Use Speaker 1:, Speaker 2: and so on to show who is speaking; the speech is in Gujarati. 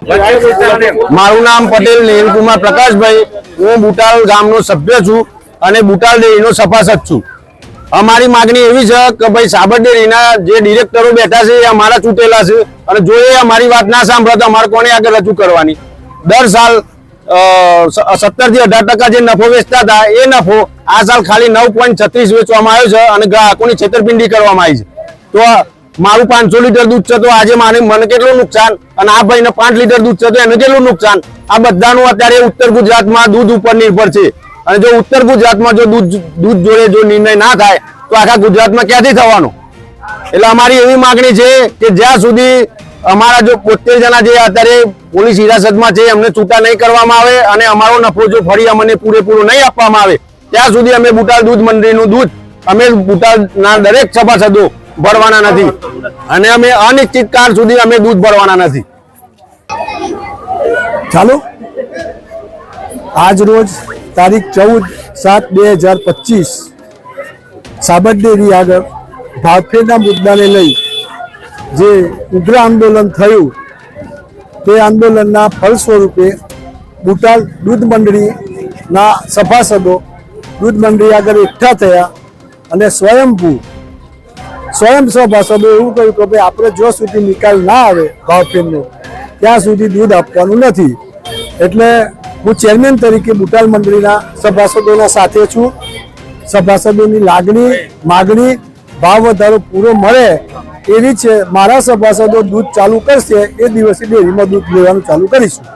Speaker 1: મારું નામ પટેલ નેહલકુમાર પ્રકાશભાઈ. હું બુટાલ ગામનો સભ્ય છું અને બુટાલ ડેરીનો સભાસદ છું. અમારી માગણી એવી છે કે ભાઈ સાબર ડેરીના જે ડિરેક્ટરો બેઠા છે એ અમારા ચૂંટેલા છે અને જો એ અમારી વાત ના સાંભળે તો અમારે કોને આગળ રજૂ કરવાની? દર સાલ સત્તરથી અઢાર ટકા જે નફો વેચતા હતા, એ નફો આ સાલ ખાલી નવ પોઈન્ટ છત્રીસ વેચવામાં આવ્યો છે અને ગ્રાહકોની છેતરપિંડી કરવામાં આવી છે. તો મારું પાંચસો લીટર દૂધ છે તો આજે મારે મને કેટલું નુકસાન? અને આ ભાઈને પાંચ લીટર દૂધ છે તો એને કેટલું નુકસાન? આ બધાનું અત્યારે ઉત્તર ગુજરાતમાં દૂધ ઉપર નિર્ભર છે. અને જો ઉત્તર ગુજરાતમાં જો દૂધ દૂધ જોડે જો નિર્ણય ના થાય, તો આખા ગુજરાતમાં ક્યાંથી થવાનો? એટલે અમારી એવી માગણી છે કે જ્યાં સુધી અમારા જો બોતેર જણા જે અત્યારે પોલીસ હિરાસતમાં છે, એમને છૂટા નહીં કરવામાં આવે અને અમારો નફો જો ફરી અમને પૂરેપૂરો નહીં આપવામાં આવે, ત્યાં સુધી અમે બુટાલ દૂધ મંડળીનું દૂધ, અમે બુટાલના દરેક સભાસદો ભરવાના નથી. અને અમે અનિશ્ચિત કાળ સુધી અમે દૂધ ભરવાના નથી.
Speaker 2: ચાલો. આજ રોજ તારીખ ચૌદ સાત બે હજાર પચીસ સાબર ડેરી આગળ ભાવફેરના મુદ્દાને લઈ જે ઉગ્ર આંદોલન થયું, તે આંદોલનના ફળ સ્વરૂપે બુટાલ દૂધ મંડળીના સભાસદો દૂધ મંડળી આગળ એકઠા થયા અને સ્વયંભૂ સ્વયં સભાસદો એવું કહ્યું કે ભાઈ, આપણે જો સુધી નિકાલ ના આવે ભાવફેરનો, ત્યાં સુધી દૂધ આપવાનું નથી. એટલે હું ચેરમેન તરીકે બુટાલ મંડળીના સભાસદોના સાથે છું. સભાસદોની લાગણી, માગણી, ભાવ વધારો પૂરો મળે એવી છે મારા સભાસદો દૂધ ચાલુ કરશે, એ દિવસે ડેરીમાં દૂધ લેવાનું ચાલુ કરીશું.